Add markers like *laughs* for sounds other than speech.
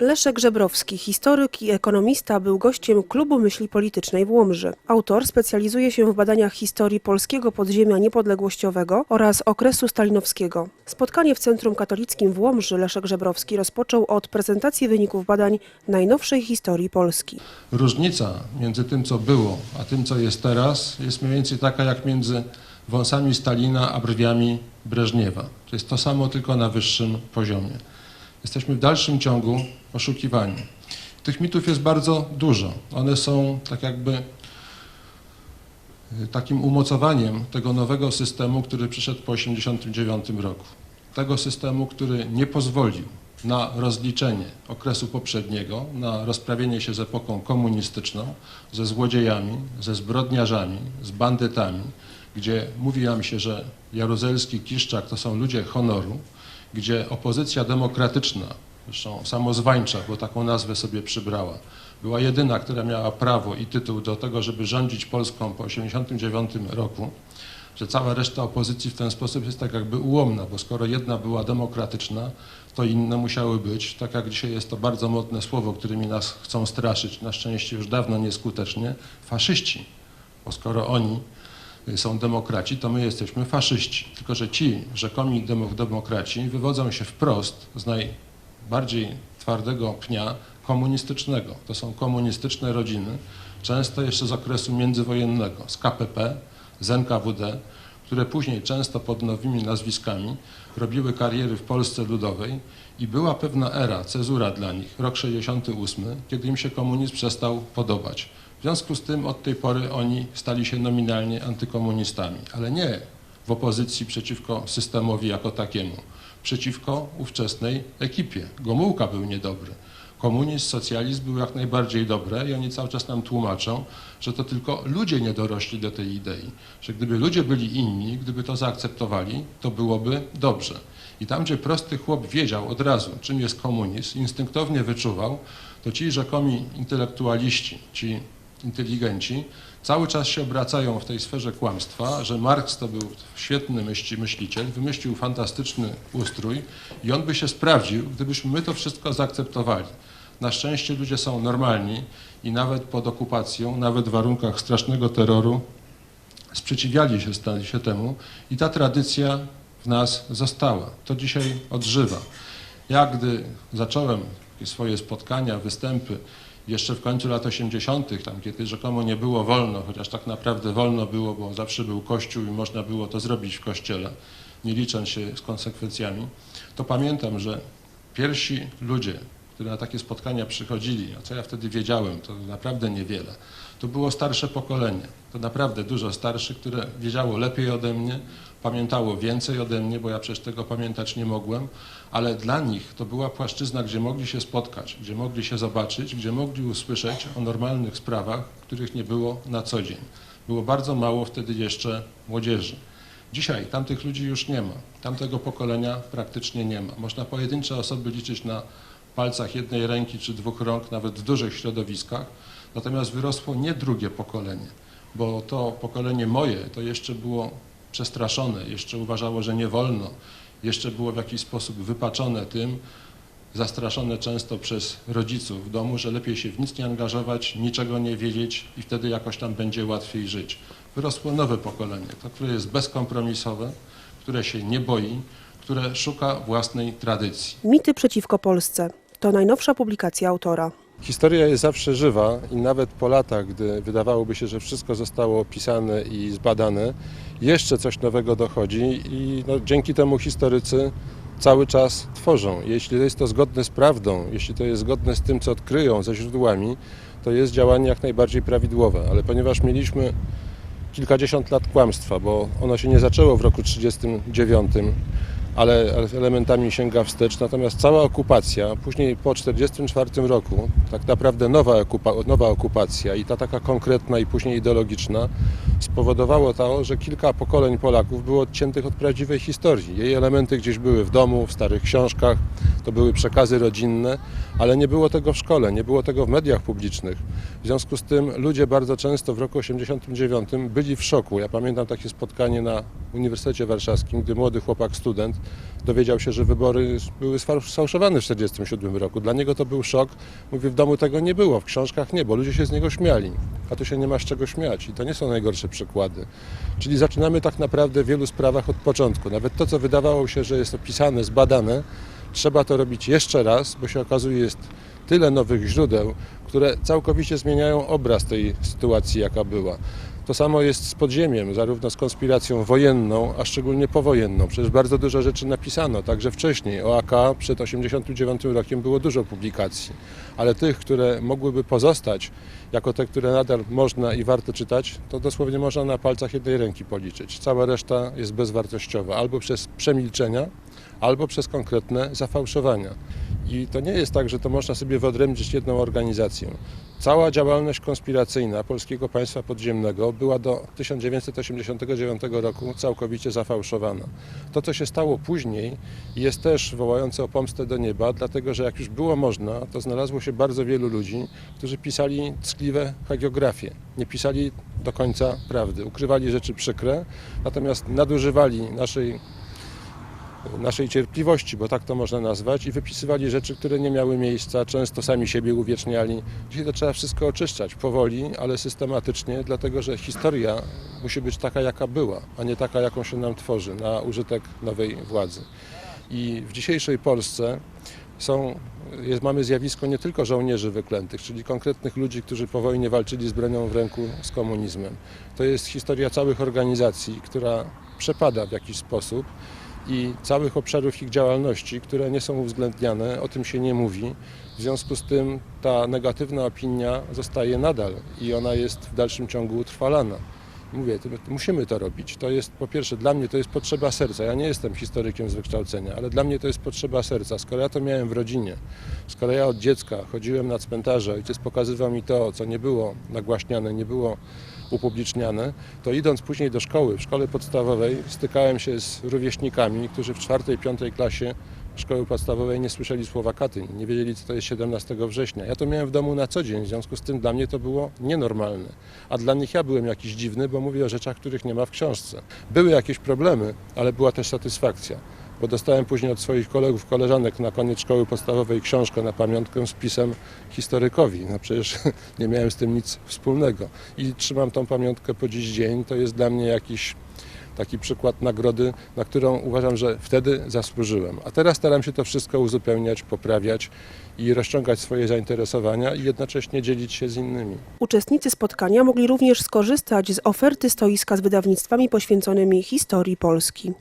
Leszek Żebrowski, historyk i ekonomista, był gościem Klubu Myśli Politycznej w Łomży. Autor specjalizuje się w badaniach historii polskiego podziemia niepodległościowego oraz okresu stalinowskiego. Spotkanie w Centrum Katolickim w Łomży Leszek Żebrowski rozpoczął od prezentacji wyników badań najnowszej historii Polski. Różnica między tym, co było, a tym, co jest teraz, jest mniej więcej taka jak między wąsami Stalina a brwiami Breżniewa. To jest to samo, tylko na wyższym poziomie. Jesteśmy w dalszym ciągu poszukiwani. Tych mitów jest bardzo dużo. One są tak jakby y, takim umocowaniem tego nowego systemu, który przyszedł po 1989 roku. Tego systemu, który nie pozwolił na rozliczenie okresu poprzedniego, na rozprawienie się z epoką komunistyczną, ze złodziejami, ze zbrodniarzami, z bandytami, gdzie mówi nam się, że Jaruzelski, Kiszczak to są ludzie honoru, gdzie opozycja demokratyczna, zresztą samozwańcza, bo taką nazwę sobie przybrała, była jedyna, która miała prawo i tytuł do tego, żeby rządzić Polską po 1989 roku, że cała reszta opozycji w ten sposób jest tak jakby ułomna, bo skoro jedna była demokratyczna, to inne musiały być, tak jak dzisiaj jest to bardzo modne słowo, którymi nas chcą straszyć, na szczęście już dawno nieskutecznie, faszyści. Bo skoro oni są demokraci, to my jesteśmy faszyści. Tylko, że ci rzekomi demo- demokraci wywodzą się wprost z najbardziej twardego pnia komunistycznego. To są komunistyczne rodziny, często jeszcze z okresu międzywojennego, z KPP, z NKWD, które później często pod nowymi nazwiskami robiły kariery w Polsce Ludowej i była pewna era, cezura dla nich, rok 68, kiedy im się komunizm przestał podobać. W związku z tym od tej pory oni stali się nominalnie antykomunistami, ale nie w opozycji przeciwko systemowi jako takiemu, przeciwko ówczesnej ekipie. Gomułka był niedobry. Komunizm, socjalizm był jak najbardziej dobre i oni cały czas nam tłumaczą, że to tylko ludzie nie dorośli do tej idei, że gdyby ludzie byli inni, gdyby to zaakceptowali, to byłoby dobrze. I tam, gdzie prosty chłop wiedział od razu, czym jest komunizm, instynktownie wyczuwał, to ci rzekomi intelektualiści, ci inteligenci, cały czas się obracają w tej sferze kłamstwa, że Marks to był świetny myśli, myśliciel, wymyślił fantastyczny ustrój i on by się sprawdził, gdybyśmy my to wszystko zaakceptowali. Na szczęście ludzie są normalni i nawet pod okupacją, nawet w warunkach strasznego terroru sprzeciwiali się, stali się temu i ta tradycja w nas została. To dzisiaj odżywa. Ja, gdy zacząłem swoje spotkania, występy jeszcze w końcu lat 80., tam kiedy rzekomo nie było wolno, chociaż tak naprawdę wolno było, bo zawsze był kościół i można było to zrobić w kościele, nie licząc się z konsekwencjami, to pamiętam, że pierwsi ludzie, którzy na takie spotkania przychodzili, a co ja wtedy wiedziałem, to naprawdę niewiele, to było starsze pokolenie. To naprawdę dużo starszych, które wiedziało lepiej ode mnie, pamiętało więcej ode mnie, bo ja przecież tego pamiętać nie mogłem, ale dla nich to była płaszczyzna, gdzie mogli się spotkać, gdzie mogli się zobaczyć, gdzie mogli usłyszeć o normalnych sprawach, których nie było na co dzień. Było bardzo mało wtedy jeszcze młodzieży. Dzisiaj tamtych ludzi już nie ma. Tamtego pokolenia praktycznie nie ma. Można pojedyncze osoby liczyć na palcach jednej ręki czy dwóch rąk, nawet w dużych środowiskach. Natomiast wyrosło nie drugie pokolenie, bo to pokolenie moje to jeszcze było przestraszone, jeszcze uważało, że nie wolno, jeszcze było w jakiś sposób wypaczone tym, zastraszone często przez rodziców w domu, że lepiej się w nic nie angażować, niczego nie wiedzieć i wtedy jakoś tam będzie łatwiej żyć. Wyrosło nowe pokolenie, to, które jest bezkompromisowe, które się nie boi, które szuka własnej tradycji. Mity przeciwko Polsce to najnowsza publikacja autora. Historia jest zawsze żywa i nawet po latach, gdy wydawałoby się, że wszystko zostało opisane i zbadane, jeszcze coś nowego dochodzi i no, dzięki temu historycy cały czas tworzą. Jeśli jest to zgodne z prawdą, jeśli to jest zgodne z tym, co odkryją, ze źródłami, to jest działanie jak najbardziej prawidłowe. Ale ponieważ mieliśmy kilkadziesiąt lat kłamstwa, bo ono się nie zaczęło w roku 1939, ale elementami sięga wstecz. Natomiast cała okupacja, później po 1944 roku, tak naprawdę nowa, okupa, nowa okupacja i ta taka konkretna i później ideologiczna, spowodowało to, że kilka pokoleń Polaków było odciętych od prawdziwej historii. Jej elementy gdzieś były w domu, w starych książkach. To były przekazy rodzinne, ale nie było tego w szkole, nie było tego w mediach publicznych. W związku z tym ludzie bardzo często w roku 89 byli w szoku. Ja pamiętam takie spotkanie na Uniwersytecie Warszawskim, gdy młody chłopak, student, dowiedział się, że wybory były sfałszowane w 1947 roku. Dla niego to był szok. Mówi, w domu tego nie było, w książkach nie, bo ludzie się z niego śmiali. A tu się nie ma z czego śmiać i to nie są najgorsze przykłady. Czyli zaczynamy tak naprawdę w wielu sprawach od początku. Nawet to, co wydawało się, że jest opisane, zbadane, trzeba to robić jeszcze raz, bo się okazuje, jest tyle nowych źródeł, które całkowicie zmieniają obraz tej sytuacji, jaka była. To samo jest z podziemiem, zarówno z konspiracją wojenną, a szczególnie powojenną. Przecież bardzo dużo rzeczy napisano, także wcześniej. O AK przed 1989 rokiem było dużo publikacji, ale tych, które mogłyby pozostać jako te, które nadal można i warto czytać, to dosłownie można na palcach jednej ręki policzyć. Cała reszta jest bezwartościowa, albo przez przemilczenia, albo przez konkretne zafałszowania. I to nie jest tak, że to można sobie wyodrębnić jedną organizację. Cała działalność konspiracyjna Polskiego Państwa Podziemnego była do 1989 roku całkowicie zafałszowana. To, co się stało później, jest też wołające o pomstę do nieba, dlatego że jak już było można, to znalazło się bardzo wielu ludzi, którzy pisali ckliwe hagiografie. Nie pisali do końca prawdy. Ukrywali rzeczy przykre, natomiast nadużywali naszej naszej cierpliwości, bo tak to można nazwać, i wypisywali rzeczy, które nie miały miejsca, często sami siebie uwieczniali. Dzisiaj to trzeba wszystko oczyszczać, powoli, ale systematycznie, dlatego że historia musi być taka, jaka była, a nie taka, jaką się nam tworzy na użytek nowej władzy. I w dzisiejszej Polsce są, jest, mamy zjawisko nie tylko żołnierzy wyklętych, czyli konkretnych ludzi, którzy po wojnie walczyli z bronią w ręku z komunizmem. To jest historia całych organizacji, która przepada w jakiś sposób i całych obszarów ich działalności, które nie są uwzględniane, o tym się nie mówi. W związku z tym ta negatywna opinia zostaje nadal i ona jest w dalszym ciągu utrwalana. Mówię, musimy to robić. To jest po pierwsze dla mnie to jest potrzeba serca. Ja nie jestem historykiem z wykształcenia, ale dla mnie to jest potrzeba serca. Skoro ja to miałem w rodzinie, skoro ja od dziecka chodziłem na cmentarze, ojciec pokazywał mi to, co nie było nagłaśniane, nie było upubliczniane, to idąc później do szkoły, w szkole podstawowej stykałem się z rówieśnikami, którzy w czwartej, piątej klasie szkoły podstawowej nie słyszeli słowa Katyń, nie wiedzieli co to jest 17 września. Ja to miałem w domu na co dzień, w związku z tym dla mnie to było nienormalne. A dla nich ja byłem jakiś dziwny, bo mówię o rzeczach, których nie ma w książce. Były jakieś problemy, ale była też satysfakcja. Bo dostałem później od swoich kolegów, koleżanek na koniec szkoły podstawowej książkę na pamiątkę z pisem historykowi. No przecież *laughs* nie miałem z tym nic wspólnego. I trzymam tą pamiątkę po dziś dzień. To jest dla mnie jakiś taki przykład nagrody, na którą uważam, że wtedy zasłużyłem. A teraz staram się to wszystko uzupełniać, poprawiać i rozciągać swoje zainteresowania i jednocześnie dzielić się z innymi. Uczestnicy spotkania mogli również skorzystać z oferty stoiska z wydawnictwami poświęconymi historii Polski.